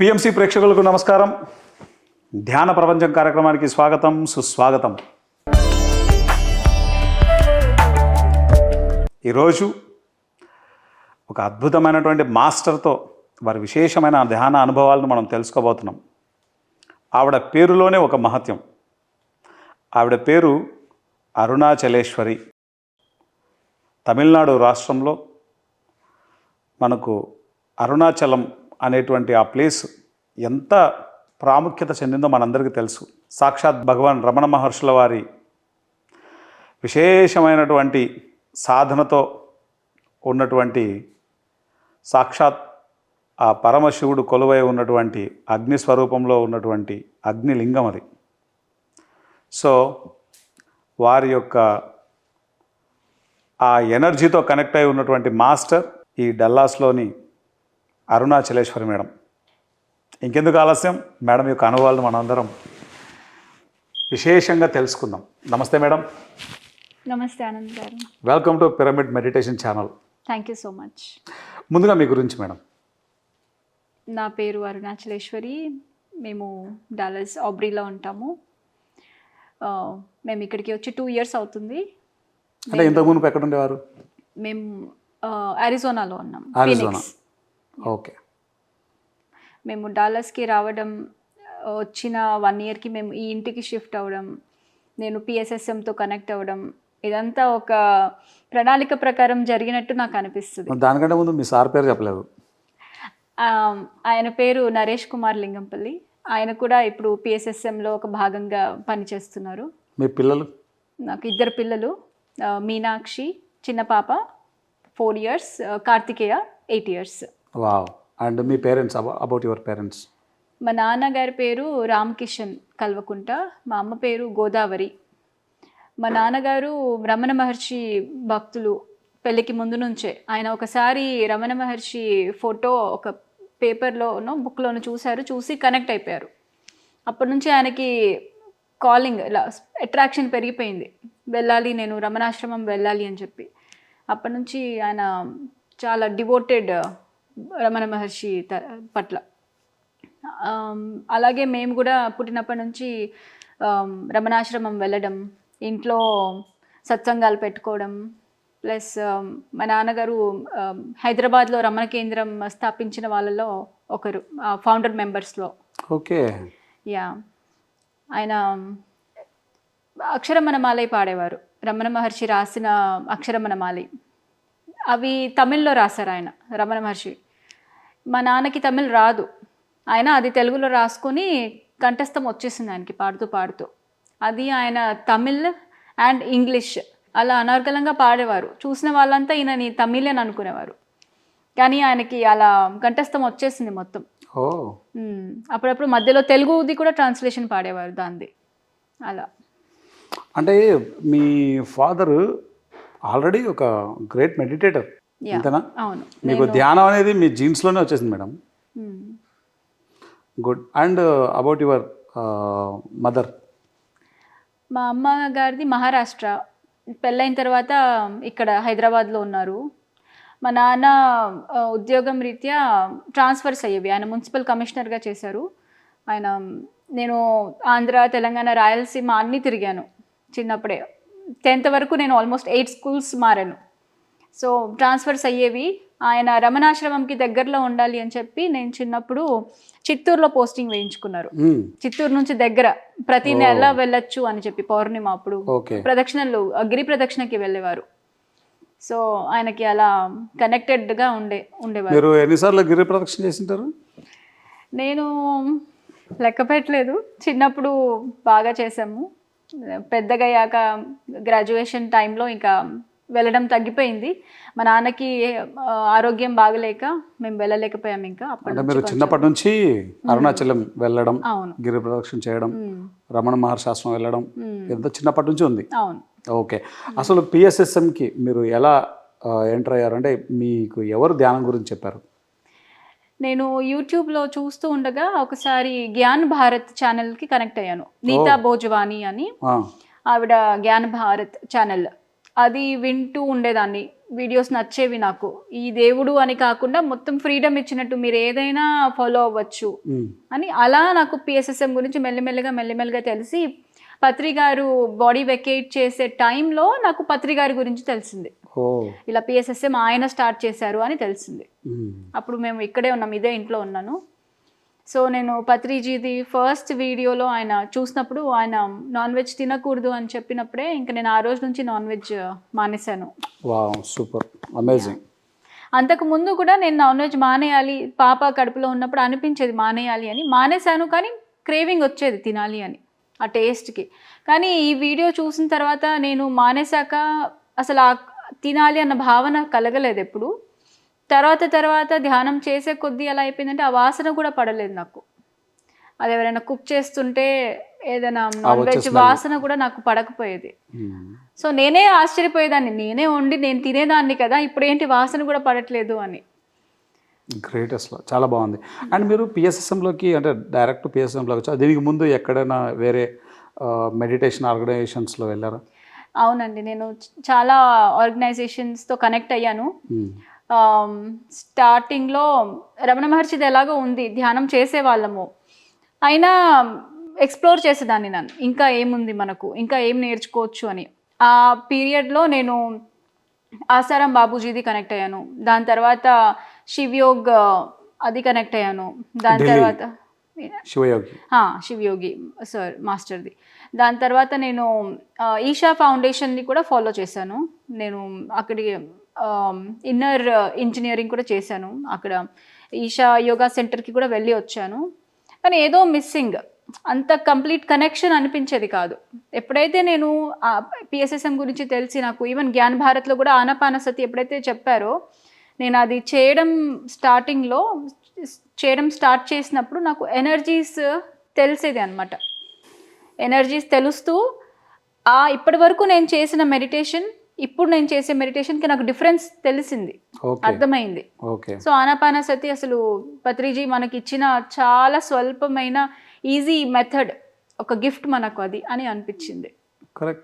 PMC ప్రేక్షకులకు నమస్కారం. ధ్యాన ప్రపంచం కార్యక్రమానికి స్వాగతం సుస్వాగతం. ఈరోజు ఒక అద్భుతమైనటువంటి మాస్టర్తో వారి విశేషమైన ధ్యాన అనుభవాలను మనం తెలుసుకోబోతున్నాం. ఆవిడ పేరులోనే ఒక మహత్యం. ఆవిడ పేరు అరుణాచలేశ్వరి. తమిళనాడు రాష్ట్రంలో మనకు అరుణాచలం అనేటువంటి ఆ ప్లేస్ ఎంత ప్రాముఖ్యత చెందిందో మనందరికీ తెలుసు. సాక్షాత్ భగవాన్ రమణ మహర్షుల వారి విశేషమైనటువంటి సాధనతో ఉన్నటువంటి సాక్షాత్ ఆ పరమశివుడు కొలువై ఉన్నటువంటి అగ్ని స్వరూపంలో ఉన్నటువంటి అగ్నిలింగం అది. సో వారి యొక్క ఆ ఎనర్జీతో కనెక్ట్ అయి ఉన్నటువంటి మాస్టర్ ఈ డల్లాస్లోని అరుణాచలేశ్వరి మేడం. ఇంకెందుకు ఆలస్యం? మేడం యొక్క అనుభవాలను మనందరం విశేషంగా తెలుసుకుందాం. నమస్తే మేడం. నమస్తే ఆనంద్ గారు. Welcome to pyramid meditation channel thank you so much ముందుగా మీ గురించి మేడం. నా పేరు అరుణాచలేశ్వరి. మేము డాలస్ ఆబ్రీలో ఉంటాము. మేము ఇక్కడికి వచ్చి టూ ఇయర్స్ అవుతుంది. అంటే ఇంతకు మునుపు ఎక్కడ ఉండేవారు? మేము అరిజోనాలో ఉన్నాం. ఓకే. మేము డాలస్కి రావడం వచ్చిన వన్ ఇయర్కి మేము ఈ ఇంటికి షిఫ్ట్ అవ్వడం నేను పిఎస్ఎస్ఎంతో కనెక్ట్ అవ్వడం ఇదంతా ఒక ప్రణాళిక ప్రకారం జరిగినట్టు నాకు అనిపిస్తుంది. దానికంటే ముందు మీ సార్ పేరు చెప్పలేదు. ఆయన పేరు నరేష్ కుమార్ లింగంపల్లి. ఆయన కూడా ఇప్పుడు పిఎస్ఎస్ఎంలో ఒక భాగంగా పనిచేస్తున్నారు. మీ పిల్లలు? నాకు ఇద్దరు పిల్లలు మీనాక్షి చిన్న పాప four years Karthikeya eight years wow. And me parents about your parents? మా నాన్నగారి పేరు రామ్ కిషన్ కల్వకుంట మా అమ్మ పేరు గోదావరి. మా నాన్నగారు రమణ మహర్షి భక్తులు పెళ్ళికి ముందు నుంచే. ఆయన ఒకసారి రమణ మహర్షి ఫోటో ఒక పేపర్లోనో బుక్లోనో చూశారు చూసి కనెక్ట్ అయిపోయారు. అప్పటి నుంచి ఆయనకి కాలింగ్ ఇలా అట్రాక్షన్ పెరిగిపోయింది. వెళ్ళాలి నేను రమణాశ్రమం వెళ్ళాలి అని చెప్పి. అప్పటి నుంచి ఆయన చాలా డివోటెడ్ రమణ మహర్షి త- పట్ల. అలాగే మేము కూడా పుట్టినప్పటి నుంచి రమణాశ్రమం వెళ్ళడం ఇంట్లో సత్సంగాలు పెట్టుకోవడం ప్లస్ మా నాన్నగారు హైదరాబాద్లో రమణ కేంద్రం స్థాపించిన వాళ్ళలో ఒకరు ఫౌండర్ మెంబర్స్లో. ఓకే. యా. ఆయన అక్షరమణమాలై పాడేవారు. రమణ మహర్షి రాసిన అక్షరమణమాలి. అవి తమిళ్ళో రాశారు ఆయన రమణ మహర్షి. మా నాన్నకి తమిళ్ రాదు. ఆయన అది తెలుగులో రాసుకొని కంఠస్థం వచ్చేసింది ఆయనకి పాడుతూ పాడుతూ. అది ఆయన తమిళ్ అండ్ ఇంగ్లీష్ అలా అనర్గళంగా పాడేవారు. చూసిన వాళ్ళంతా ఈయనని తమిళ్ అని అనుకునేవారు. కానీ ఆయనకి అలా కంఠస్థం వచ్చేసింది మొత్తం. అప్పుడప్పుడు మధ్యలో తెలుగుది కూడా ట్రాన్స్లేషన్ పాడేవారు దాంది. అలా. అంటే మీ ఫాదర్ ఆల్రెడీ ఒక గ్రేట్ మెడిటేటర్. అంతేనా? అవును. మీకు ధ్యానం అనేది మీ జీన్స్లోనే వచ్చేసింది మేడం. మ్మ్. Good. And about your mother. మా అమ్మ గారిది మహారాష్ట్ర. పెళ్ళైన తర్వాత ఇక్కడ హైదరాబాద్లో ఉన్నారు. మా నాన్న ఉద్యోగం రీత్యా ట్రాన్స్ఫర్స్ అయ్యేవి. ఆయన మున్సిపల్ కమిషనర్గా చేశారు. ఆయన నేను ఆంధ్ర తెలంగాణ రాయలసీమ అన్నీ తిరిగాను చిన్నప్పుడే. టెన్త్ వరకు నేను ఆల్మోస్ట్ ఎయిట్ స్కూల్స్ మారాను. సో ట్రాన్స్ఫర్స్ అయ్యేవి ఆయన రమణాశ్రమంకి దగ్గరలో ఉండాలి అని చెప్పి నేను చిన్నప్పుడు చిత్తూరులో పోస్టింగ్ వేయించుకున్నారు. చిత్తూరు నుంచి దగ్గర ప్రతి నెల వెళ్ళొచ్చు అని చెప్పి పౌర్ణిమ అప్పుడు ప్రదక్షిణలు గిరి ప్రదక్షిణకి వెళ్ళేవారు. సో ఆయనకి అలా కనెక్టెడ్గా ఉండే ఉండేవారు. మీరు ఎన్నిసార్లు గిరి ప్రదక్షిణ చేసింటారు? నేను లెక్క పెట్టలేదు. చిన్నప్పుడు బాగా చేసాము పెద్దగా అయ్యాక గ్రాడ్యుయేషన్ టైంలో ఇంకా వెళ్ళడం తగ్గిపోయింది. మా నాన్నకి ఆరోగ్యం బాగలేక మేము వెళ్ళలేకపోయాం ఇంకా. అంటే మీరు చిన్నప్పటి నుంచి అరుణాచలం వెళ్ళడం అవును. గిరి ప్రదక్షిణ చేయడం. రమణ మహర్షాస్త్రం వెళ్ళడం. ఎంత చిన్నప్పటి నుంచి ఉంది. అవును. ఓకే. అసలు పిఎస్ఎస్ఎంకి మీరు ఎలా ఎంటర్ అయ్యారు? అంటే మీకు ఎవరు ధ్యానం గురించి చెప్పారు? నేను యూట్యూబ్లో చూస్తూ ఉండగా ఒకసారి జ్ఞాన్ భారత్ ఛానల్కి కనెక్ట్ అయ్యాను. నీతా భోజవాని అని. ఆవిడ జ్ఞాన్ భారత్ ఛానల్. అది వింటూ ఉండేదాన్ని. వీడియోస్ నచ్చేవి నాకు. ఈ దేవుడు అని కాకుండా మొత్తం ఫ్రీడమ్ ఇచ్చినట్టు మీరు ఏదైనా ఫాలో అవ్వచ్చు. అని అలా నాకు పిఎస్ఎస్ఎం గురించి మెల్లిమెల్లిగా మెల్లిమెల్లిగా తెలిసి పత్రి గారు బాడీ వెకేట్ చేసే టైంలో నాకు పత్రి గారి గురించి తెలిసింది. ఇలా పిఎస్ఎస్ఎం ఆయన స్టార్ట్ చేశారు అని తెలిసింది. అప్పుడు మేము ఇక్కడే ఉన్నాం ఇదే ఇంట్లో ఉన్నాను. సో నేను పత్రిజీది ఫస్ట్ వీడియోలో ఆయన చూసినప్పుడు ఆయన నాన్ వెజ్ తినకూడదు అని చెప్పినప్పుడే ఇంకా నేను ఆ రోజు నుంచి నాన్ వెజ్ మానేశాను. Wow super. అమేజింగ్ అంతకు ముందు కూడా నేను నాన్ వెజ్ మానేయాలి పాప కడుపులో ఉన్నప్పుడు అనిపించేది మానేయాలి అని. మానేశాను కానీ క్రేవింగ్ వచ్చేది తినాలి అని ఆ టేస్ట్కి కానీ ఈ వీడియో చూసిన తర్వాత నేను మానేశాక అసలు ఆ తినాలి అన్న భావన కలగలేదు ఎప్పుడు. తర్వాత తర్వాత ధ్యానం చేసే కొద్దీ ఎలా అయిపోయిందంటే ఆ వాసన కూడా పడలేదు నాకు. అది ఎవరైనా కుక్ చేస్తుంటే ఏదైనా నాన్ వెజ్. వాసన కూడా నాకు పడకపోయేది. సో నేనే ఆశ్చర్యపోయేదాన్ని. నేనే వండి నేను తినేదాన్ని కదా ఇప్పుడు ఏంటి వాసన కూడా పడట్లేదు అని. గ్రేట్ అసలు. చాలా బాగుంది. అండ్ మీరు పిఎస్ఎస్ఎంలోకి అంటే డైరెక్ట్ పిఎస్ఎంలోకి వచ్చారు దీనికి ముందు ఎక్కడైనా వేరే మెడిటేషన్ ఆర్గనైజేషన్స్లో వెళ్ళారా? అవునండి. నేను చాలా ఆర్గనైజేషన్స్తో కనెక్ట్ అయ్యాను. స్టార్టింగ్లో రమణ మహర్షిది ఎలాగో ఉంది ధ్యానం చేసేవాళ్ళము. అయినా ఎక్స్ప్లోర్ చేసేదాన్ని నన్ను ఇంకా ఏముంది మనకు? ఇంకా ఏం నేర్చుకోవచ్చు అని. ఆ పీరియడ్లో నేను ఆసారాం బాబూజీది కనెక్ట్ అయ్యాను. దాని తర్వాత శివయోగ్ అది కనెక్ట్ అయ్యాను. దాని. తర్వాత శివయోగి. శివయోగి సార్ మాస్టర్ది. దాని తర్వాత నేను ఈషా ఫౌండేషన్ని కూడా ఫాలో చేశాను. నేను అక్కడికి Um, ఇన్నర్ ఇంజనీరింగ్ uh, కూడా చేశాను. అక్కడ ఈషా యోగా సెంటర్కి కూడా వెళ్ళి వచ్చాను. కానీ ఏదో మిస్సింగ్ అంత కంప్లీట్ కనెక్షన్ అనిపించేది కాదు. ఎప్పుడైతే నేను పిఎస్ఎస్ఎం గురించి తెలిసి నాకు ఈవెన్ జ్ఞాన్ భారత్లో కూడా ఆనపానసతి ఎప్పుడైతే చెప్పారో నేను అది చేయడం స్టార్టింగ్లో చేయడం స్టార్ట్ చేసినప్పుడు నాకు ఎనర్జీస్ తెలిసేది అనమాట ఎనర్జీస్ తెలుస్తూ ఆ ఇప్పటి వరకు నేను చేసిన మెడిటేషన్ ఇప్పుడు నేను చేసే మెడిటేషన్కి నాకు డిఫరెన్స్ తెలిసింది. అర్థమైంది. సో ఆనాపానసతి అసలు పత్రిజీ మనకి ఇచ్చిన చాలా స్వల్పమైన ఈజీ మెథడ్ ఒక గిఫ్ట్ మనకు అది అని అనిపించింది.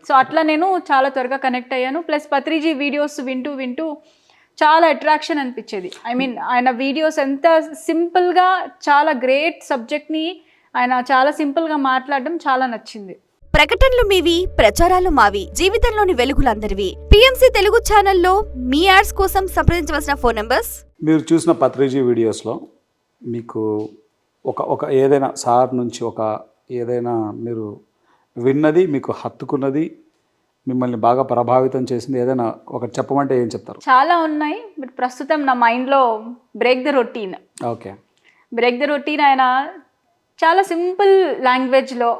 సో అట్లా నేను చాలా త్వరగా కనెక్ట్ అయ్యాను. ప్లస్ పత్రిజీ వీడియోస్ వింటూ వింటూ చాలా అట్రాక్షన్ అనిపించేది. ఐ మీన్ ఆయన వీడియోస్ ఎంత సింపుల్గా చాలా గ్రేట్ సబ్జెక్ట్ని ఆయన చాలా సింపుల్గా మాట్లాడడం చాలా నచ్చింది. ప్రకటనలు మీవి ప్రచారాలు మావి జీవితంలోని వెలుగులందరివి. పిఎంసి తెలుగు ఛానల్లో మీ యాడ్స్ కోసం సంప్రదించవలసిన ఫోన్ నంబర్స్? మీరు చూసిన పత్రిజీ వీడియోస్లో మీకు ఒక ఒక ఏదైనా సార్ నుంచి ఒక ఏదైనా మీరు విన్నది మీకు హత్తుకున్నది మిమ్మల్ని బాగా ప్రభావితం చేసింది ఏదైనా ఒకటి చెప్పమంటే ఏం చెప్తారు? చాలా ఉన్నాయి. బట్ ప్రస్తుతం నా మైండ్లో break the routine. Okay. Break the routine ఆయన చాలా సింపుల్ లాంగ్వేజ్లో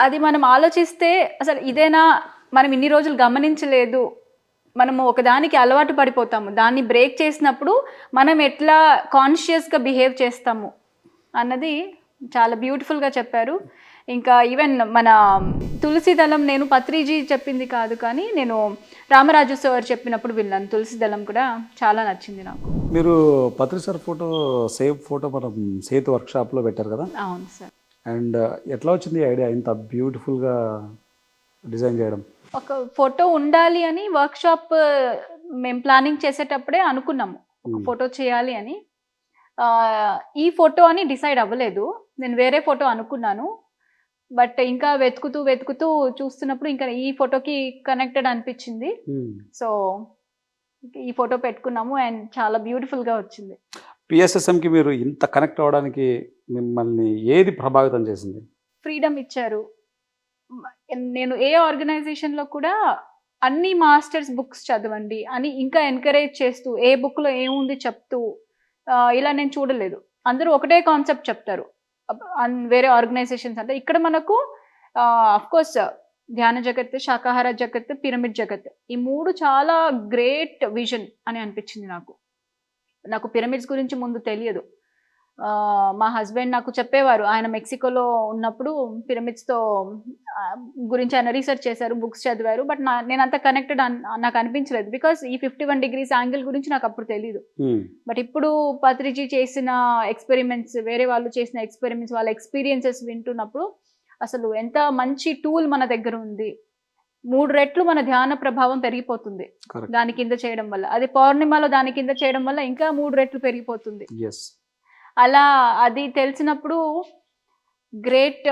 అది మనం ఆలోచిస్తే అసలు ఇదేనా? మనం ఇన్ని రోజులు గమనించలేదు. మనము ఒకదానికి అలవాటు పడిపోతాము. దాన్ని బ్రేక్ చేసినప్పుడు మనం ఎట్లా కాన్షియస్గా బిహేవ్ చేస్తాము అన్నది చాలా బ్యూటిఫుల్గా చెప్పారు. ఇంకా ఈవెన్ మన తులసి దళం నేను పత్రిజీ చెప్పింది కాదు కానీ నేను రామరాజు సార్ చెప్పినప్పుడు విన్నాను. తులసి దళం కూడా చాలా నచ్చింది నాకు. మీరు Patri sir photo save photo మనం సేతు వర్క్షాప్లో పెట్టారు కదా? అవును సార్. అండ్ ఎట్లా వచ్చింది ఐడియా? ఇంత బ్యూటిఫుల్గా డిజైన్ చేయడం. ఒక ఫోటో ఉండాలి అని వర్క్షాప్ మేము ప్లానింగ్ చేసేటప్పుడే అనుకున్నాము. ఒక Hmm. ఫోటో చేయాలి అని. ఈ ఫోటో అని డిసైడ్ అవ్వలేదు. నేను వేరే ఫోటో అనుకున్నాను. బట్ ఇంకా వెతుకుతూ వెతుకుతూ చూస్తున్నప్పుడు ఇంకా ఈ ఫోటోకి కనెక్టెడ్ అనిపించింది. సో ఈ ఫోటో పెట్టుకున్నాము అండ్ చాలా బ్యూటిఫుల్గా వచ్చింది. పిఎస్ఎస్ఎంకి మీరు ఇంత కనెక్ట్ అవ్వడానికి మిమ్మల్ని ఏది ప్రభావితం చేసింది? ఫ్రీడమ్ ఇచ్చారు. నేను ఏ ఆర్గనైజేషన్లో కూడా అన్ని మాస్టర్స్ బుక్స్ చదవండి అని ఇంకా ఎంకరేజ్ చేస్తూ ఏ బుక్లో ఏముంది చెప్తూ ఇలా నేను చూడలేదు. అందరూ ఒకటే కాన్సెప్ట్ చెప్తారు. అన్- వేరే ఆర్గనైజేషన్స్ అంటే ఇక్కడ మనకు కోర్స్ ధ్యాన జగత్ శాకాహార జగత్ పిరమిడ్ జగత్ ఈ మూడు చాలా గ్రేట్ విజన్ అని అనిపించింది నాకు. నాకు పిరమిడ్స్ గురించి ముందు తెలియదు. మా హస్బెండ్ నాకు చెప్పేవారు ఆయన మెక్సికోలో ఉన్నప్పుడు పిరమిడ్స్తో గురించి ఆయన రీసెర్చ్ చేశారు బుక్స్ చదివారు బట్ నా నేను అంత కనెక్టెడ్ నాకు అనిపించలేదు. బికాస్ ఈ ఫిఫ్టీ వన్ డిగ్రీస్ యాంగిల్ గురించి నాకు అప్పుడు తెలియదు. బట్ ఇప్పుడు పత్రిజీ చేసిన ఎక్స్పెరిమెంట్స్ వేరే వాళ్ళు చేసిన ఎక్స్పెరిమెంట్స్ వాళ్ళ ఎక్స్పీరియన్సెస్ వింటున్నప్పుడు అసలు ఎంత మంచి టూల్ మన దగ్గర ఉంది. మూడు రెట్లు మన ధ్యాన ప్రభావం పెరిగిపోతుంది దాని కింద చేయడం వల్ల. అది పౌర్ణిమలో దాని కింద చేయడం వల్ల ఇంకా మూడు రెట్లు పెరిగిపోతుంది. అలా అది తెలిసినప్పుడు గ్రేట్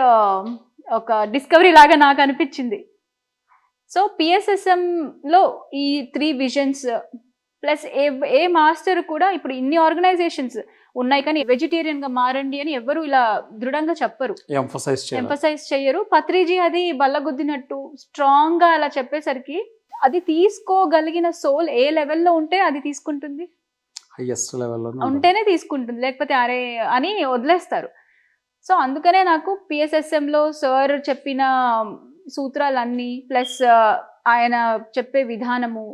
ఒక డిస్కవరీ లాగా నాకు అనిపించింది. సో పిఎస్ఎస్ఎంలో ఈ three visions plus a a master కూడా ఇప్పుడు ఇన్ని ఆర్గనైజేషన్స్ ఉన్నాయి. కానీ వెజిటేరియన్గా మారండి అని ఎవరు ఇలా దృఢంగా చెప్పరు. ఎంఫసైజ్ చెయ్యరు పత్రిజీ అది బల్లగుద్దినట్టు స్ట్రాంగ్గా అలా చెప్పేసరికి అది తీసుకోగలిగిన సోల్ ఏ లెవెల్లో ఉంటే అది తీసుకుంటుంది. హైయెస్ట్ లెవెల్లో ఉంటేనే తీసుకుంటుంది. లేకపోతే అరే అని వదిలేస్తారు. సో అందుకనే నాకు పిఎస్ఎస్ఎంలో సార్ చెప్పిన సూత్రాలన్నీ ప్లస్ ఆయన చెప్పే విధానము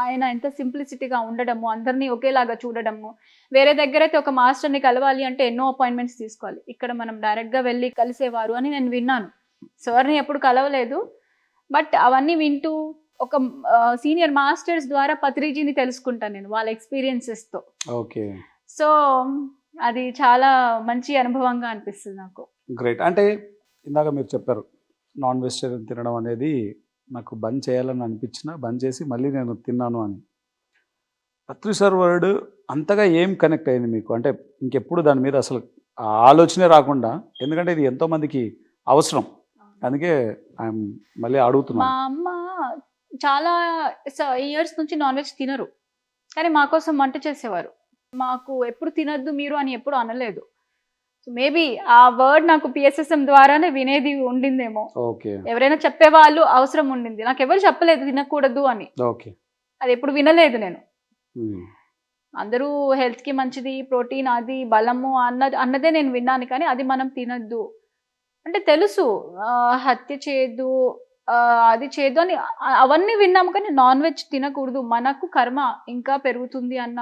ఆయన ఎంత సింప్లిసిటీగా ఉండడము అందరినీ ఒకేలాగా చూడడము వేరే దగ్గర అయితే ఒక మాస్టర్ని కలవాలి అంటే ఎన్నో అపాయింట్మెంట్స్ తీసుకోవాలి. ఇక్కడ మనం డైరెక్ట్గా వెళ్ళి కలిసేవారు అని నేను విన్నాను. సార్ని ఎప్పుడు కలవలేదు. బట్ అవన్నీ వింటూ ఒక సీనియర్ మాస్టర్స్ ద్వారా పత్రిజీని తెలుసుకుంటాను నేను వాళ్ళ ఎక్స్పీరియన్సెస్తో ఓకే. సో అది చాలా మంచి అనుభవంగా అనిపిస్తుంది నాకు. గ్రేట్. అంటే ఇందాక మీరు చెప్పారు నాన్ వెజిటేరియన్ తినడం అనేది నాకు బంద్ చేయాలని అనిపించిన బంద్ చేసి మళ్ళీ నేను తిన్నాను అని. పత్రి సార్ వర్డ్ అంతగా ఏం కనెక్ట్ అయింది మీకు? అంటే ఇంకెప్పుడు దాని మీద అసలు ఆలోచనే రాకుండా ఎందుకంటే ఇది ఎంతో మందికి అవసరం. అందుకే ఐఎమ్ మళ్ళీ మా అడుగుతున్నాను అమ్మ చాలా ఇయర్స్ నుంచి నాన్ వెజ్ తినరు. కానీ మా కోసం వంట చేసేవారు. మాకు ఎప్పుడు తినద్దు మీరు అని ఎప్పుడు అనలేదు. సో మేబీ ఆ వర్డ్ నాకు పిఎస్ఎస్ఎం ద్వారానే వినేది ఉండిందేమో. ఓకే. ఎవరైనా చెప్పేవాళ్ళు అవసరం ఉండింది. నాకు ఎవరు చెప్పలేదు తినకూడదు అని. ఓకే. అది ఎప్పుడు వినలేదు నేను. అందరూ హెల్త్కి మంచిది ప్రోటీన్ అది బలము అన్న అన్నదే నేను విన్నాను కానీ అది మనం తినద్దు. అంటే తెలుసు హత్య చేయొద్దు అది చేయొద్దు అని అవన్నీ విన్నాము కానీ నాన్ వెజ్ తినకూడదు. మనకు కర్మ ఇంకా పెరుగుతుంది అన్న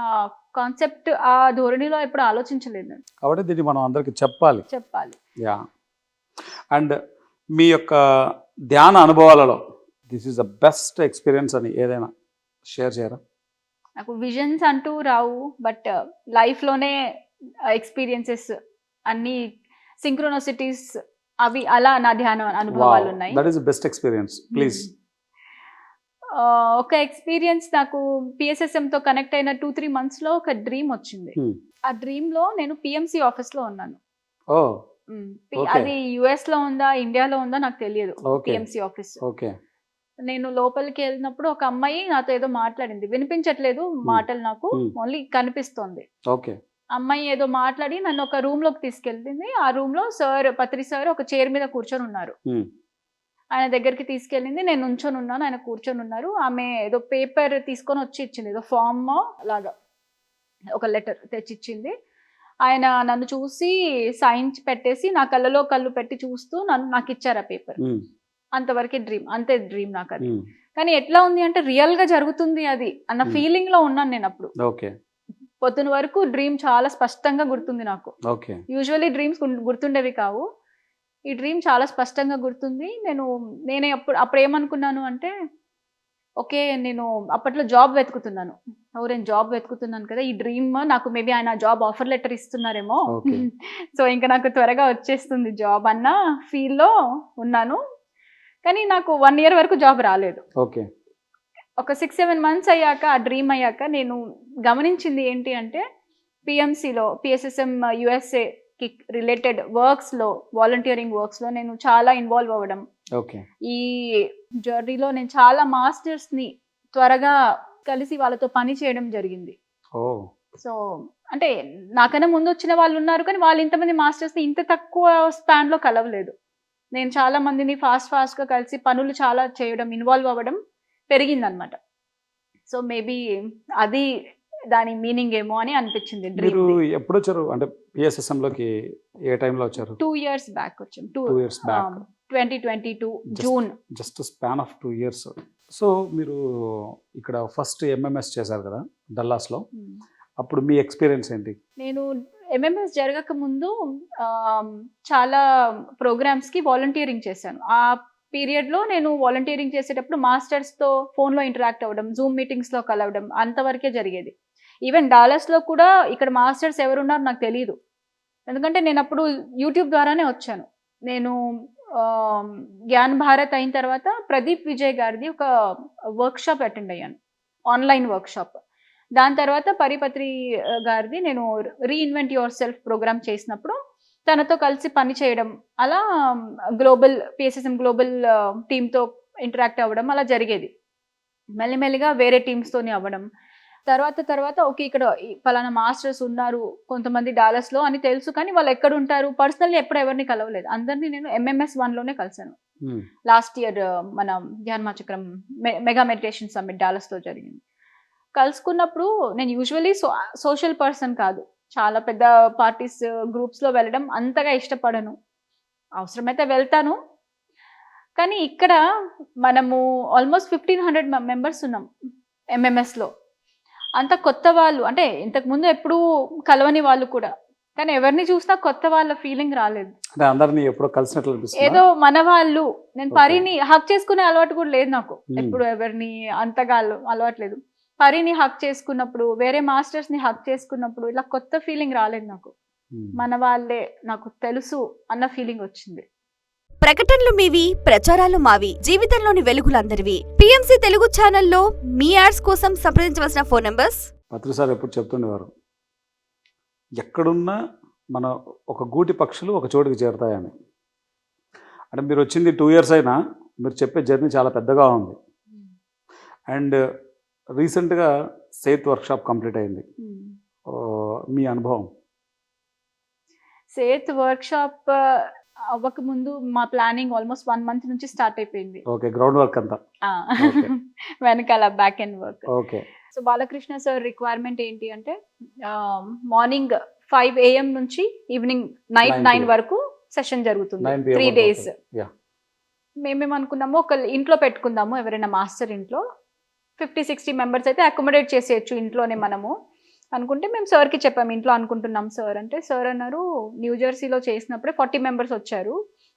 కాన్సెప్ట్ ఆ ధోరణిలో ఎప్పుడు ఆలోచించలేదు కాబట్టి దీన్ని మనం అందరికి చెప్పాలి. చెప్పాలి. యా. అండ్ మీ యొక్క ధ్యాన అనుభవాలలో this is the best experience అని ఏదైనా షేర్ చేయరా? నాకు విజన్స్ అంటూ రావు బట్ లైఫ్లోనే ఎక్స్పీరియన్సెస్ అన్ని సింక్రోనసిటీస్ అవి అలా నా ధ్యాన అనుభవాలు ఉన్నాయి. That is best experience please ఒక ఎక్స్పీరియన్స్ నాకు PSSM తో కనెక్ట్ అయిన టూ త్రీ మంత్స్లో ఒక డ్రీమ్ వచ్చింది. Hmm. ఆ డ్రీమ్లో నేను పిఎంసి ఆఫీస్లో ఉన్నాను. Hmm. అది US లో ఉందా ఇండియాలో ఉందా నాకు తెలియదు. పిఎంసి ఆఫీస్ ఓకే నేను లోపలికి వెళ్ళినప్పుడు ఒక అమ్మాయి నాతో ఏదో మాట్లాడింది. వినిపించట్లేదు మాటలు నాకు. ఓన్లీ కనిపిస్తోంది. ఓకే. అమ్మాయి ఏదో మాట్లాడి నన్ను ఒక రూమ్లోకి తీసుకెళ్ళింది. ఆ రూమ్లో సార్ పత్రి సార్ ఒక చైర్ మీద కూర్చొని ఉన్నారు. ఆయన దగ్గరికి తీసుకెళ్ళింది. నేను నుంచొని ఉన్నాను. ఆయన కూర్చొని ఉన్నారు. ఆమె ఏదో పేపర్ తీసుకొని వచ్చి ఇచ్చింది. ఏదో ఫామ్ లాగా ఒక లెటర్ తెచ్చిచ్చింది. ఆయన నన్ను చూసి సైన్ పెట్టేసి నా కళ్ళలో కళ్ళు పెట్టి చూస్తూ నన్ను నాకు ఇచ్చారు ఆ పేపర్. అంతవరకే డ్రీమ్ అంతే డ్రీమ్ నాకు అది. కానీ ఎట్లా ఉంది అంటే రియల్గా జరుగుతుంది అది అన్న. ఫీలింగ్లో ఉన్నాను నేను అప్పుడు. ఓకే. పొద్దున వరకు డ్రీమ్ చాలా స్పష్టంగా గుర్తుంది నాకు. ఓకే. యూజువల్లీ డ్రీమ్స్ గుర్తుండేవి కావు. ఈ డ్రీమ్ చాలా స్పష్టంగా గుర్తుంది. నేను నేనే అప్పుడు అప్పుడు ఏమనుకున్నాను అంటే ఓకే నేను అప్పట్లో జాబ్ వెతుకుతున్నాను. ఓ నేను జాబ్ వెతుకుతున్నాను కదా ఈ డ్రీమ్ నాకు మేబీ ఆయన జాబ్ ఆఫర్ లెటర్ ఇస్తున్నారేమో. సో ఇంకా నాకు త్వరగా వచ్చేస్తుంది జాబ్ అన్న ఫీల్లో ఉన్నాను. కానీ నాకు వన్ ఇయర్ వరకు జాబ్ రాలేదు. ఓకే. ఒక సిక్స్ సెవెన్ మంత్స్ అయ్యాక ఆ డ్రీమ్ అయ్యాక నేను గమనించింది ఏంటి అంటే పిఎంసిలో పిఎస్ఎస్ఎం యుఎస్ఏకి రిలేటెడ్ వర్క్స్లో వాలంటీరింగ్ వర్క్స్లో నేను చాలా ఇన్వాల్వ్ అవ్వడం. ఓకే. ఈ జర్నీలో నేను చాలా మాస్టర్స్ని త్వరగా కలిసి వాళ్ళతో పని చేయడం జరిగింది. సో అంటే నాకన్నా ముందు వచ్చిన వాళ్ళు ఉన్నారు కానీ వాళ్ళు ఇంతమంది మాస్టర్స్ని ఇంత తక్కువ స్పాన్లో కలవలేదు. నేను చాలా మందిని ఫాస్ట్ ఫాస్ట్గా కలిసి పనులు చాలా చేయడం ఇన్వాల్వ్ అవ్వడం పెరిగిందనమాట సో మేబీ అది దాని మీనింగ్ ఏమో అని అనిపించింది మీరు ఎప్పుడు వచ్చారు? అంటే PSSM లోకి ఏ టైంలో వచ్చారు? టూ ఇయర్స్ బ్యాక్ వచ్చాం. Two years back twenty twenty two June just span of two years so మీరు ఇక్కడ ఫస్ట్ ఎంఎంఎస్ చేశారు కదా డల్లాస్లో అప్పుడు మీ ఎక్స్పీరియన్స్ ఏంటి? నేను ఎంఎంఎస్ జరగక ముందు చాలా ప్రోగ్రామ్స్కి వాలంటీరింగ్ చేశాను. ఆ పీరియడ్లో నేను వాలంటీరింగ్ చేసేటప్పుడు మాస్టర్స్తో ఫోన్లో ఇంటరాక్ట్ అవ్వడం జూమ్ మీటింగ్స్లో కలవడం అంతవరకే జరిగేది. ఈవెన్ డాలర్స్లో కూడా ఇక్కడ మాస్టర్స్ ఎవరున్నారో నాకు తెలియదు ఎందుకంటే నేను అప్పుడు యూట్యూబ్ ద్వారానే వచ్చాను. నేను జ్ఞాన్ భారత్ అయిన తర్వాత ప్రదీప్ విజయ్ గారిది ఒక వర్క్షాప్ అటెండ్ అయ్యాను. Online workshop. దాని తర్వాత పరిపత్రి గారిది నేను రీఇన్వెంట్ యువర్ సెల్ఫ్ ప్రోగ్రామ్ చేసినప్పుడు తనతో కలిసి పని చేయడం అలా గ్లోబల్ పిఎస్ఎస్ఎం గ్లోబల్ టీంతో ఇంటరాక్ట్ అవ్వడం అలా జరిగేది. మెల్లిమెల్లిగా వేరే టీమ్స్తోని అవ్వడం. తర్వాత తర్వాత ఓకే ఇక్కడ పలానా మాస్టర్స్ ఉన్నారు కొంతమంది డాలస్లో అని తెలుసు కానీ వాళ్ళు ఎక్కడ ఉంటారు పర్సనల్లీ ఎప్పుడు ఎవరిని కలవలేదు. అందరినీ నేను ఎంఎంఎస్ వన్లోనే కలిసాను. లాస్ట్ ఇయర్ మన ధ్యాన్మాచక్రం మెగా మెడిటేషన్ సమ్మిట్ డాలస్తో జరిగింది. కలుసుకున్నప్పుడు నేను యూజువలీ సో సోషల్ పర్సన్ కాదు. చాలా పెద్ద పార్టీస్ గ్రూప్స్లో వెళ్ళడం అంతగా ఇష్టపడను. అవసరమైతే వెళ్తాను. కానీ ఇక్కడ మనము ఆల్మోస్ట్ ఫిఫ్టీన్ హండ్రెడ్ మెంబర్స్ ఉన్నాం ఎంఎంఎస్లో అంత కొత్త వాళ్ళు అంటే ఇంతకుముందు ఎప్పుడూ కలవని వాళ్ళు కూడా. కానీ ఎవరిని చూసినా కొత్త వాళ్ళ ఫీలింగ్ రాలేదు. అంటే అందరినీ ఎప్పుడో కలిసినట్లు అనిపిస్తుంది? ఏదో మన వాళ్ళు. నేను. పరిని హక్ చేసుకునే అలవాటు కూడా లేదు నాకు. ఎప్పుడు ఎవరిని అంతగా అల- పరిని హక్ చేసుకున్నప్పుడు వేరే మాస్టర్స్ని హక్ చేసుకున్నప్పుడు ఇలా కొత్త ఫీలింగ్ రాలేదు నాకు. మ్మ్. మన వాళ్ళే నాకు తెలుసు అన్న ఫీలింగ్ వచ్చింది. ప్రకటనలు మీవి ప్రచారాలు మావి జీవితంలోని వెలుగులందరివి. పిఎంసి తెలుగు ఛానల్లో మీ యాడ్స్ కోసం సంప్రదించవలసిన ఫోన్ నంబర్స్? పత్రి సార్ ఎప్పుడు చెప్తుండేవారు ఎక్కడున్నా మన ఒక గూటి పక్షులు ఒక చోటుకి చేరుతాయని. అంటే మీరు వచ్చింది టూ ఇయర్స్ అయినా మీరు చెప్పే జర్నీ చాలా పెద్దగా ఉంది. అండ్ రీసెంట్గా సేత్ వర్క్షాప్ కంప్లీట్ అయింది. ఓ, మీ అనుభవం? సేత్ వర్క్ షాప్ అవ్వక ముందు మా ప్లానింగ్ ఆల్మోస్ట్ వన్ మంత్ నుంచి స్టార్ట్ అయిపోయింది. ఓకే గ్రౌండ్ వర్క్ అంతా. వెనకాల back and work. Okay. So Balakrishna sir requirement ఏంటి అంటే మార్నింగ్ ఫైవ్ ఏఎం నుంచి ఈవినింగ్ నైట్ 9 నైన్. వరకు సెషన్ జరుగుతుంది. 9 PM త్రీ డేస్. మేమేమనుకున్నాము ఒక ఇంట్లో పెట్టుకుందాము ఎవరైనా మాస్టర్ ఇంట్లో. ఫిఫ్టీ సిక్స్టీ మెంబర్స్ అయితే అకామిడేట్ చేసేయచ్చు ఇంట్లోనే మనము. అనుకుంటే మేము సార్కి చెప్పాము ఇంట్లో అనుకుంటున్నాం సార్. అంటే సార్ అన్నారు న్యూ జెర్సీలో చేసినప్పుడే ఫార్టీ మెంబర్స్ వచ్చారు.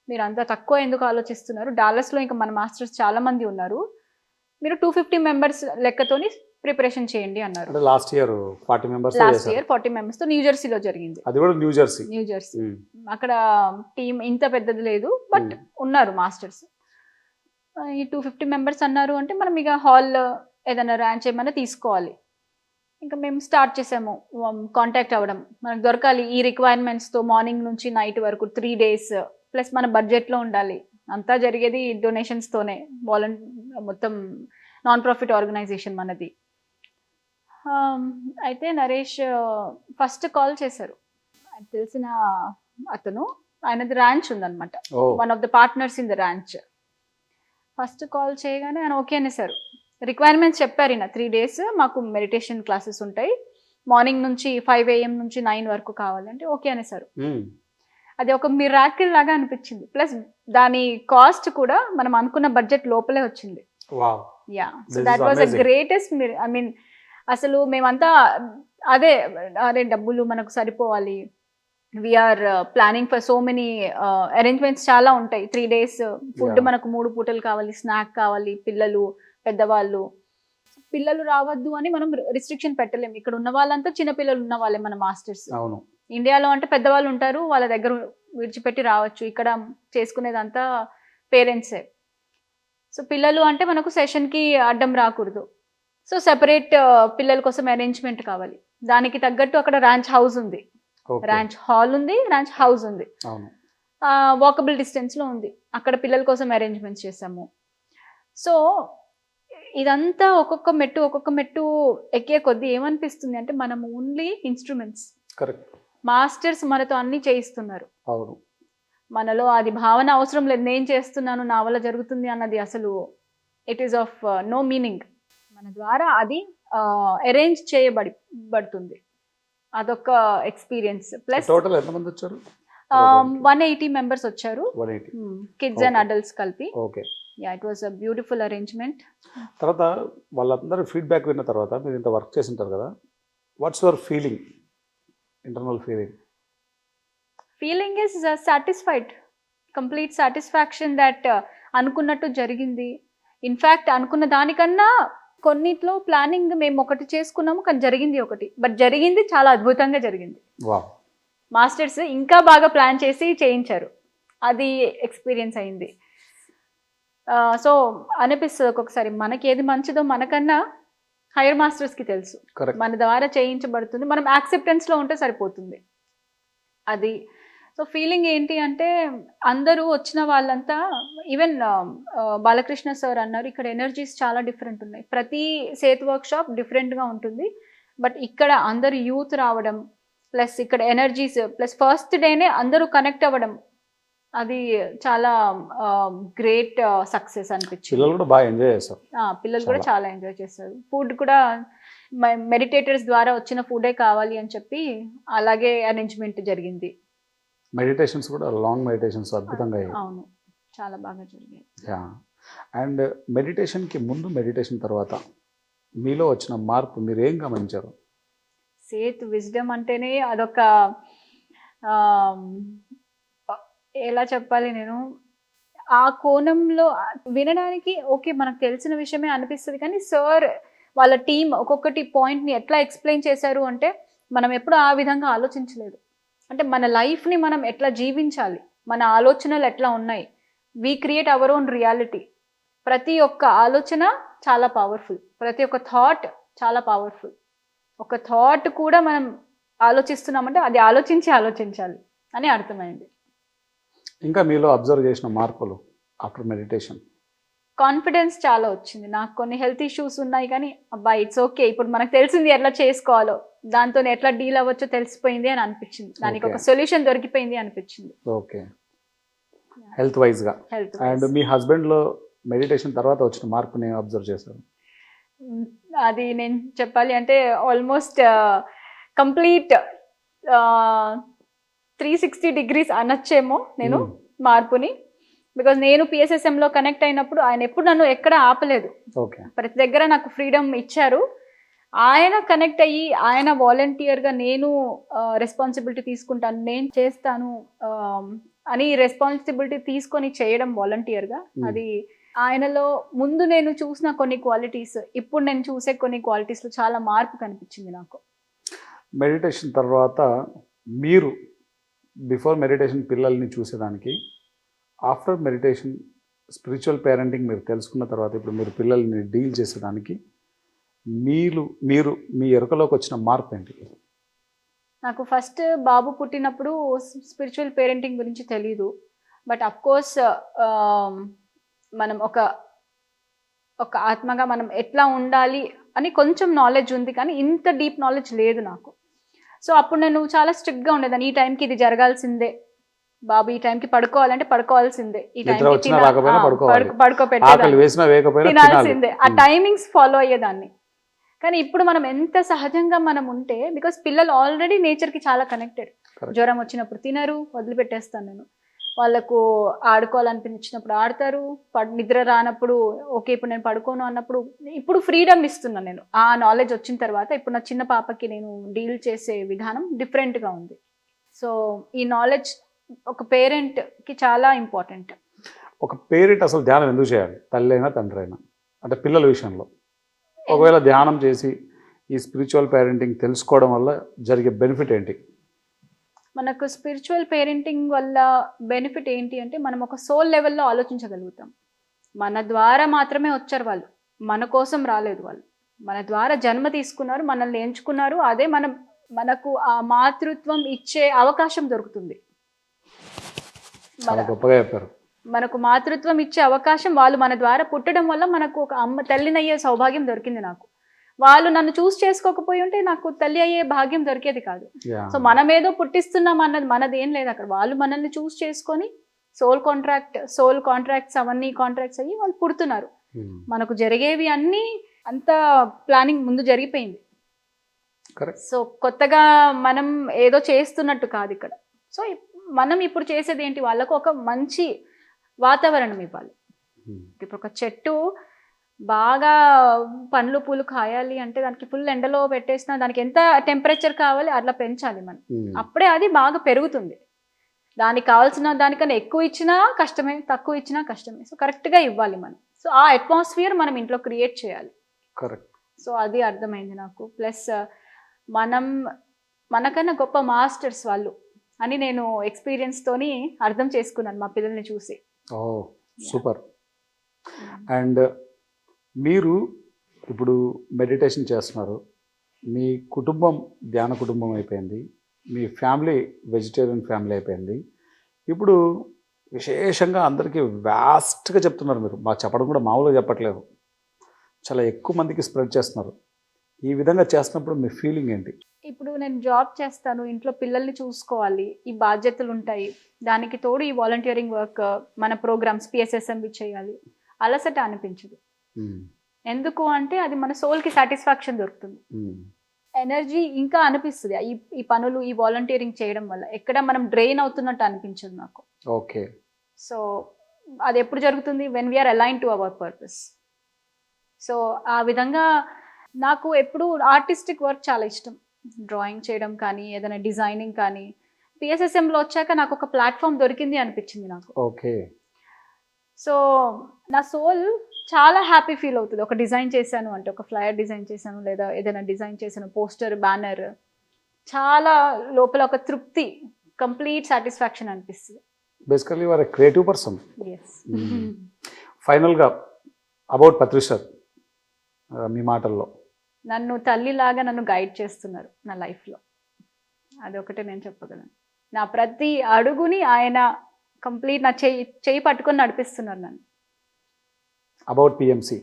మీరు అంత తక్కువ ఎందుకు ఆలోచిస్తున్నారు? డాలస్లో ఇంకా మన మాస్టర్స్ చాలా మంది ఉన్నారు. మీరు టూ ఫిఫ్టీ మెంబర్స్ లెక్కతోని ప్రిపరేషన్ చేయండి అన్నారు. Last year forty members last year forty మెంబర్స్తో న్యూ జెర్సీలో జరిగింది. అది కూడా న్యూ జెర్సీ. New Jersey. మ్మ్. అక్కడ టీం ఇంత పెద్దది లేదు బట్. ఉన్నారు మాస్టర్స్. ఈ టూ ఫిఫ్టీ మెంబర్స్ అన్నారు అంటే మనం ఇక హాల్ ఏదైనా ర్యాంచ్ ఏమైనా తీసుకోవాలి. ఇంకా మేము స్టార్ట్ చేసాము కాంటాక్ట్ అవ్వడం. మనకు దొరకాలి ఈ రిక్వైర్మెంట్స్తో మార్నింగ్ నుంచి నైట్ వరకు త్రీ డేస్ ప్లస్ మన బడ్జెట్లో ఉండాలి. అంతా జరిగేది డొనేషన్స్తోనే వాలంట్ మొత్తం నాన్ ప్రాఫిట్ ఆర్గనైజేషన్ మనది. Um, అయితే నరేష్ ఫస్ట్ కాల్ చేశారు. తెలిసిన అతను ఆయనది ర్యాంచ్ ఉందన్నమాట. ఓ. One of the partners in the ranch first call చేయగానే ఆయన ఓకే అనేసారు. రిక్వైర్మెంట్స్ చెప్పారు ఈయన. త్రీ డేస్ మాకు మెడిటేషన్ క్లాసెస్ ఉంటాయి. మార్నింగ్ నుంచి ఫైవ్ ఏఎం నుంచి నైన్ వరకు కావాలంటే ఓకే అనేసారు మ్మ్. అది ఒక మిరాకిల్ లాగా అనిపించింది. ప్లస్ దాని కాస్ట్ కూడా మనం అనుకున్న బడ్జెట్ లోపలే వచ్చింది. Yeah so that was amazing. Greatest I mean అసలు మేమంతా అదే అరే డబ్బులు మనకు సరిపోవాలి. We're planning for so many arrangements చాలా ఉంటాయి. Three days food. మనకు మూడు పూటలు కావాలి స్నాక్ కావాలి పిల్లలు పెద్దవాళ్ళు. పిల్లలు రావద్దు అని మనం రిస్ట్రిక్షన్ పెట్టలేము. ఇక్కడ ఉన్న వాళ్ళంతా చిన్న పిల్లలు ఉన్న వాళ్ళే మన మాస్టర్స్ అవును. ఇండియాలో అంటే పెద్దవాళ్ళు ఉంటారు వాళ్ళ దగ్గర విడిచిపెట్టి రావచ్చు. ఇక్కడ చేసుకునేదంతా పేరెంట్సే. సో పిల్లలు అంటే మనకు సెషన్కి అడ్డం రాకూడదు. సో సెపరేట్ పిల్లల కోసం అరేంజ్మెంట్ కావాలి. దానికి తగ్గట్టు అక్కడ ర్యాంచ్ హౌస్ ఉంది. ర్యాంచ్ హాల్ ఉంది ర్యాంచ్ హౌస్ ఉంది. వాకబుల్ డిస్టెన్స్లో ఉంది. అక్కడ పిల్లల కోసం అరేంజ్మెంట్స్ చేసాము సో ఇదంతా ఒక్కొక్క మెట్టు ఒక్కొక్క మెట్టు ఎక్కే కొద్దీ ఏమనిపిస్తుంది అంటే మనం ఓన్లీ ఇన్స్ట్రుమెంట్స్ కరెక్ట్ మాస్టర్స్ మనతో అన్ని చేయిస్తున్నారు. అవును. మనలో అది భావన అవసరం లేదు నేను చేస్తున్నాను నా వల్ల జరుగుతుంది అన్నది అసలు it is of no meaning మన ద్వారా అది అరేంజ్ చేయబడి పడుతుంది అదొక ఎక్స్పీరియన్స్ ప్లస్ టోటల్ ఎంతమంది వచ్చారు? వన్ ఎయిటీ మెంబర్స్ వచ్చారు. Kids and. అడల్ట్స్ కలిపి. Okay yeah it was a beautiful arrangement తర్వాత వాళ్ళందరూ ఫీడ్బ్యాక్ విన్న తర్వాత మీరు ఇంత వర్క్ చేసి ఉంటారు కదా what's your feeling internal feeling feeling is satisfied complete satisfaction that అనుకున్నట్టు జరిగింది. ఇన్ఫ్యాక్ట్ అనుకున్న దానికన్నా కొన్నిట్లో ప్లానింగ్ మేము ఒకటి చేసుకున్నాము కానీ జరిగింది ఒకటి. బట్ జరిగింది చాలా అద్భుతంగా జరిగింది. మాస్టర్స్ ఇంకా బాగా ప్లాన్ చేసి చేయించారు. అది ఎక్స్పీరియన్స్ అయింది. సో అనిపిస్తుంది ఒక్కొక్కసారి. మనకి ఏది మంచిదో మనకన్నా హైయర్ మాస్టర్స్కి తెలుసు. మన ద్వారా చేయించబడుతుంది. మనం యాక్సెప్టెన్స్లో ఉంటే సరిపోతుంది. అది. సో ఫీలింగ్ ఏంటి అంటే అందరూ వచ్చిన వాళ్ళంతా ఈవెన్ బాలకృష్ణ సార్ అన్నారు ఇక్కడ ఎనర్జీస్ చాలా డిఫరెంట్ ఉన్నాయి. ప్రతి సేత్ వర్క్ షాప్ డిఫరెంట్గా ఉంటుంది. బట్ ఇక్కడ అందరు యూత్ రావడం ప్లస్ ఇక్కడ ఎనర్జీస్ ప్లస్ ఫస్ట్ డేనే అందరూ కనెక్ట్ అవ్వడం అది చాలా గ్రేట్ సక్సెస్ అనిపించింది. పిల్లలు కూడా బాగా ఎంజాయ్ చేస్తారు. ఆ, పిల్లలు కూడా చాలా. ఎంజాయ్ చేస్తారు. ఫుడ్ కూడా మెడిటేటర్స్ ద్వారా వచ్చిన ఫుడే కావాలి అని చెప్పి అలాగే అరేంజ్మెంట్ జరిగింది. మెడిటేషన్స్ కూడా లాంగ్ మెడిటేషన్స్ అద్భుతంగా అయ్యాయి. అవును. చాలా బాగా జరిగాయి. యా. అండ్ మెడిటేషన్కి ముందు మెడిటేషన్ తర్వాత మీలో వచ్చిన మార్పు మీరు ఏం గమనించారు? సేత్ విజ్డమ్ అంటేనే అదొక ఎలా చెప్పాలి నేను? ఆ కోణంలో వినడానికి ఓకే మనకు తెలిసిన విషయమే అనిపిస్తుంది కానీ సార్ వాళ్ళ టీం ఒక్కొక్కటి పాయింట్ని ఎట్లా ఎక్స్ప్లెయిన్ చేశారు అంటే మనం ఎప్పుడు ఆ విధంగా ఆలోచించలేదు. అంటే మన లైఫ్ని మనం ఎట్లా జీవించాలి? మన ఆలోచనలు ఎట్లా ఉన్నాయి? We create our own reality. ప్రతి ఒక్క ఆలోచన చాలా పవర్ఫుల్. ప్రతి ఒక్క థాట్ చాలా పవర్ఫుల్. ఒక థాట్ కూడా మనం ఆలోచిస్తున్నామంటే అది ఆలోచించి ఆలోచించాలి అని అర్థమైంది. ఇంకా మీలో అబ్జర్వ్ చేసిన మార్పులు ఆఫ్టర్ మెడిటేషన్? కాన్ఫిడెన్స్ చాలా వచ్చింది. నాకు కొన్ని హెల్త్ ఇష్యూస్ ఉన్నాయి కానీ అబ్బా ఇట్స్ ఓకే. ఇప్పుడు మనకు తెలిసింది ఎట్లా చేసుకోవాలో. దాంతో ఎట్లా డీల్ అవ్వచ్చో తెలిసిపోయింది అని అనిపించింది. దానికి ఒక. సొల్యూషన్ దొరికిపోయింది అనిపించింది. ఓకే. హెల్త్ వైజ్గా. అండ్ మీ హస్బెండ్లో మెడిటేషన్ తర్వాత వచ్చిన మార్పుని అబ్జర్వ్ చేశారు? అది నేను చెప్పాలి అంటే almost complete three sixty degrees అనొచ్చేమో నేను Hmm. మార్పుని. బికాజ్ నేను PSSM లో కనెక్ట్ అయినప్పుడు ఆయన ఎప్పుడు నన్ను ఎక్కడ ఆపలేదు. ఓకే ప్రతి దగ్గర నాకు ఫ్రీడమ్ ఇచ్చారు. ఆయన కనెక్ట్ అయ్యి ఆయన వాలంటీర్గా నేను రెస్పాన్సిబిలిటీ తీసుకుంటాను నేను చేస్తాను అని రెస్పాన్సిబిలిటీ తీసుకొని చేయడం వాలంటీర్గా Hmm. అది ఆయనలో ముందు నేను చూసిన కొన్ని క్వాలిటీస్ ఇప్పుడు నేను చూసే కొన్ని క్వాలిటీస్లో చాలా మార్పు కనిపించింది నాకు. మెడిటేషన్ తర్వాత మీరు బిఫోర్ మెడిటేషన్ పిల్లల్ని చూసేదానికి ఆఫ్టర్ మెడిటేషన్ స్పిరిచువల్ పేరెంటింగ్ మీరు తెలుసుకున్న తర్వాత ఇప్పుడు మీరు పిల్లల్ని డీల్ చేసేదానికి మీరు మీరు మీ ఎరుకలోకి వచ్చిన మార్పు ఏంటి నాకు ఫస్ట్ బాబు పుట్టినప్పుడు స్పిరిచువల్ పేరెంటింగ్ గురించి తెలీదు. బట్ అఫ్కోర్స్ మనం ఒక ఒక ఆత్మగా మనం ఎట్లా ఉండాలి అని కొంచెం నాలెడ్జ్ ఉంది కానీ ఇంత డీప్ నాలెడ్జ్ లేదు నాకు. సో అప్పుడు నేను చాలా స్ట్రిక్ట్గా ఉండేదాన్ని. ఈ టైంకి ఇది జరగాల్సిందే. బాబు ఈ టైంకి పడుకోవాలంటే పడుకోవాల్సిందే. ఈ టైంకి పడుకోబెట్టేదాన్ని. తినాల్సిందే. ఆ. టైమింగ్స్ ఫాలో అయ్యేదాన్ని. కానీ ఇప్పుడు మనం ఎంత సహజంగా మనం ఉంటే బికాస్ పిల్లలు ఆల్రెడీ నేచర్కి చాలా కనెక్టెడ్. జ్వరం వచ్చినప్పుడు తినరు వదిలిపెట్టేస్తాను నేను. వాళ్ళకు ఆడుకోవాలనిపించినప్పుడు ఆడతారు నిద్ర రానప్పుడు ఓకే ఇప్పుడు నేను పడుకోను అన్నప్పుడు ఇప్పుడు ఫ్రీడమ్ ఇస్తున్నాను నేను. ఆ నాలెడ్జ్ వచ్చిన తర్వాత ఇప్పుడు నా చిన్న పాపకి నేను డీల్ చేసే విధానం డిఫరెంట్గా ఉంది. సో ఈ నాలెడ్జ్ ఒక పేరెంట్కి చాలా ఇంపార్టెంట్ ఒక పేరెంట్ అసలు ధ్యానం ఎందుకు చేయాలి? తల్లి అయినా తండ్రి అయినా అంటే పిల్లల విషయంలో. ఒకవేళ ధ్యానం చేసి ఈ స్పిరిచువల్ పేరెంటింగ్ తెలుసుకోవడం వల్ల జరిగే బెనిఫిట్ ఏంటి? మనకు స్పిరిచువల్ పేరెంటింగ్ వల్ల బెనిఫిట్ ఏంటి అంటే మనం ఒక సోల్ లెవెల్లో ఆలోచించగలుగుతాం. మన ద్వారా మాత్రమే వచ్చారు వాళ్ళు. మన కోసం రాలేదు వాళ్ళు. మన ద్వారా జన్మ తీసుకున్నారు మనల్ని ఎంచుకున్నారు. అదే మనం మనకు ఆ మాతృత్వం ఇచ్చే అవకాశం దొరుకుతుంది. గొప్పగా చెప్పారు. మనకు మాతృత్వం ఇచ్చే అవకాశం వాళ్ళు మన ద్వారా పుట్టడం వల్ల మనకు ఒక అమ్మ తల్లినయ్యే సౌభాగ్యం దొరికింది నాకు. వాళ్ళు నన్ను చూస్ చేసుకోకపోయి ఉంటే నాకు తల్లి అయ్యే భాగ్యం దొరికేది కాదు. సో మనం ఏదో పుట్టిస్తున్నాం అన్నది మనది ఏం లేదు అక్కడ వాళ్ళు మనల్ని చూస్ చేసుకొని సోల్ కాంట్రాక్ట్ సోల్ కాంట్రాక్ట్స్ అవన్నీ కాంట్రాక్ట్స్ అయ్యి వాళ్ళు పుడుతున్నారు Hmm. మనకు జరిగేవి అన్నీ అంత ప్లానింగ్ ముందు జరిగిపోయింది. సో కొత్తగా మనం ఏదో చేస్తున్నట్టు కాదు ఇక్కడ సో మనం ఇప్పుడు చేసేది ఏంటి వాళ్ళకు ఒక మంచి వాతావరణం ఇవ్వాలి Hmm. ఇప్పుడు ఒక చెట్టు బాగా పండ్లు పూలు కాయాలి అంటే దానికి ఫుల్ ఎండలో పెట్టేసిన దానికి ఎంత టెంపరేచర్ కావాలి అట్లా పెంచాలి మనం. అప్పుడే అది బాగా పెరుగుతుంది. దానికి కావాల్సిన దానికన్నా ఎక్కువ ఇచ్చినా కష్టమే తక్కువ ఇచ్చినా కష్టమే. సో కరెక్ట్గా ఇవ్వాలి మనం. సో ఆ అట్మాస్ఫియర్ మనం ఇంట్లో క్రియేట్ చేయాలి. కరెక్ట్ సో అది అర్థమైంది నాకు. ప్లస్ మనం మనకన్నా గొప్ప మాస్టర్స్ వాళ్ళు అని నేను ఎక్స్పీరియన్స్తోని అర్థం చేసుకున్నాను మా పిల్లల్ని చూసి. సూపర్. అండ్ మీరు ఇప్పుడు మెడిటేషన్ చేస్తున్నారు. మీ కుటుంబం ధ్యాన కుటుంబం అయిపోయింది. మీ ఫ్యామిలీ వెజిటేరియన్ ఫ్యామిలీ అయిపోయింది. ఇప్పుడు విశేషంగా అందరికీ వ్యాస్ట్గా చెప్తున్నారు మీరు. మాకు చెప్పడం కూడా మామూలుగా చెప్పట్లేదు. చాలా ఎక్కువ మందికి స్ప్రెడ్ చేస్తున్నారు. ఈ విధంగా చేస్తున్నప్పుడు మీ ఫీలింగ్ ఏంటి? ఇప్పుడు నేను జాబ్ చేస్తాను. ఇంట్లో పిల్లల్ని చూసుకోవాలి. ఈ బాధ్యతలు ఉంటాయి. దానికి తోడు ఈ వాలంటీరింగ్ వర్క్ మన ప్రోగ్రామ్స్ పిఎస్ఎస్ఎంబి చేయాలి. అలసట అనిపించదు. ఎందుకు అంటే అది మన సోల్కి సాటిస్ఫాక్షన్ దొరుకుతుంది. ఎనర్జీ ఇంకా అనిపిస్తుంది. ఈ ఈ పనులు ఈ వాలంటీరింగ్ చేయడం వల్ల ఎక్కడ మనం డ్రైన్ అవుతున్నట్టు అనిపించదు నాకు. ఓకే సో అది ఎప్పుడు జరుగుతుంది? When we're align to our purpose so ఆ విధంగా నాకు ఎప్పుడు ఆర్టిస్టిక్ వర్క్ చాలా ఇష్టం. డ్రాయింగ్ చేయడం కానీ ఏదైనా డిజైనింగ్ కానీ. పిఎస్ఎస్ఎంలో వచ్చాక నాకు ఒక ప్లాట్ఫామ్ దొరికింది అనిపించింది నాకు. ఓకే సో నా సోల్ చాలా హ్యాపీ ఫీల్ అవుతుంది. ఒక డిజైన్ చేశాను అంటే ఒక ఫ్లయర్ డిజైన్ చేశాను లేదా ఏదైనా డిజైన్ చేశాను పోస్టర్ బ్యానర్ చాలా లోపల ఒక తృప్తి కంప్లీట్ సాటిస్ఫాక్షన్ అనిపిస్తుంది. బేసికలీ వారు క్రియేటివ్ పర్సన్. ఫైనల్గా అబౌట్ పత్రి సార్ మీ మాటల్లో. నన్ను తల్లిలాగా నన్ను గైడ్ చేస్తున్నారు నా లైఫ్లో అదొకటే నేను చెప్పగలను. నా ప్రతి అడుగుని ఆయన కంప్లీట్ నా చెయ్యి చెయ్యి పట్టుకొని నడిపిస్తున్నారు నన్ను. About PMC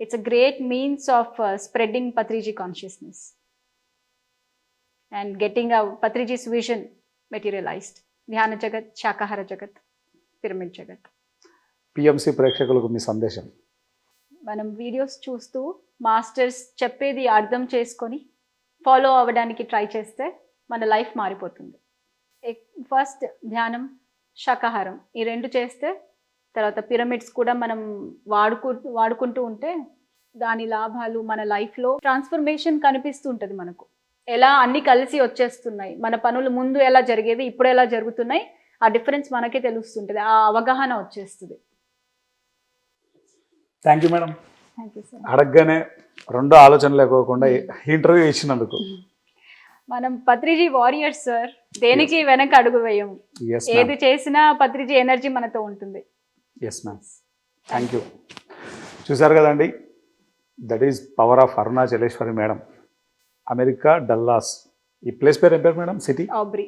it's a great means of spreading Patriji consciousness and getting a Patriji's vision materialized ధ్యాన జగత్ శాకాహార జగత్ పిరమిడ్ జగత్ పిఎంసి ప్రేక్షకులకు మీ సందేశం. మనం వీడియోస్ చూస్తూ మాస్టర్స్ చెప్పేది అర్థం చేసుకొని ఫాలో అవ్వడానికి ట్రై చేస్తే మన లైఫ్ మారిపోతుంది. ఫస్ట్ ధ్యానం శాకాహారం ఈ రెండు చేస్తే తర్వాత పిరమిడ్స్ కూడా మనం వాడుకు వాడుకుంటూ ఉంటే దాని లాభాలు మన లైఫ్లో ట్రాన్స్ఫర్మేషన్ కనిపిస్తూ ఉంటుంది మనకు. ఎలా అన్ని కలిసి వచ్చేస్తున్నాయి మన పనులు ముందు ఎలా జరిగేవి ఇప్పుడు ఎలా జరుగుతున్నాయి ఆ డిఫరెన్స్ మనకే తెలుస్తుంటుంది ఆ అవగాహన వచ్చేస్తుంది. థ్యాంక్ యూ మేడం అడగగానే రెండో ఆలోచన లేకోకుండా ఇంటర్వ్యూ ఇచ్చినందుకు మనం పత్రిజీ వారియర్స్ సార్ దేనికి వెనక అడుగు వేయము ఏది చేసినా పత్రిజీ ఎనర్జీ మనతో ఉంటుంది. ఎస్ మ్యామ్ థ్యాంక్ యూ చూసారు కదండి? That is power of Arunachaleshwari madam America Dallas ఈ ప్లేస్ పేరు ఏం పేరు మేడం సిటీ ఆబ్రీ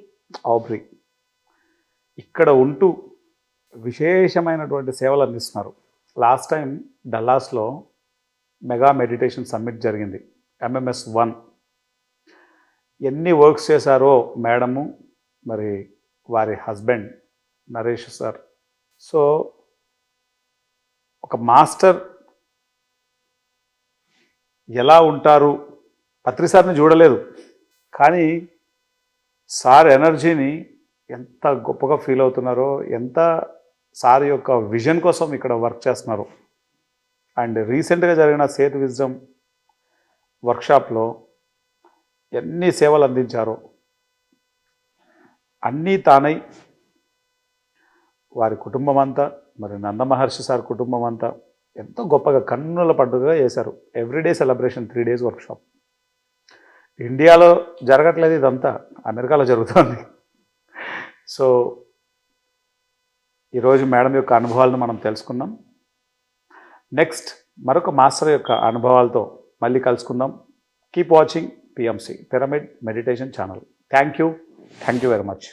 ఆబ్రీ ఇక్కడ ఉంటూ విశేషమైనటువంటి సేవలు అందిస్తున్నారు. లాస్ట్ టైం డల్లాస్లో మెగా మెడిటేషన్ సమ్మిట్ జరిగింది. ఎంఎంఎస్ వన్ ఎన్ని వర్క్స్ చేశారో మేడము మరి వారి హస్బెండ్ నరేష్ సార్ సో ఒక మాస్టర్ ఎలా ఉంటారు? పత్రి సార్ని చూడలేదు. కానీ సార్ ఎనర్జీని ఎంత గొప్పగా ఫీల్ అవుతున్నారో ఎంత సార్ యొక్క విజన్ కోసం ఇక్కడ వర్క్ చేస్తున్నారు. అండ్ రీసెంట్గా జరిగిన సేత్ విజ్డమ్ వర్క్షాప్లో ఎన్ని సేవలు అందించారో అన్నీ తానై వారి కుటుంబం అంతా మరి నందమహర్షి సార్ కుటుంబం అంతా ఎంతో గొప్పగా కన్నుల పండుగగా చేశారు. Everyday celebration three days workshop ఇండియాలో జరగట్లేదు ఇదంతా అమెరికాలో జరుగుతుంది. సో ఈరోజు మేడం యొక్క అనుభవాలను మనం తెలుసుకుందాం. నెక్స్ట్ మరొక మాస్టర్ యొక్క అనుభవాలతో మళ్ళీ కలుసుకుందాం. Keep watching PMC pyramid meditation channel thank you thank you very much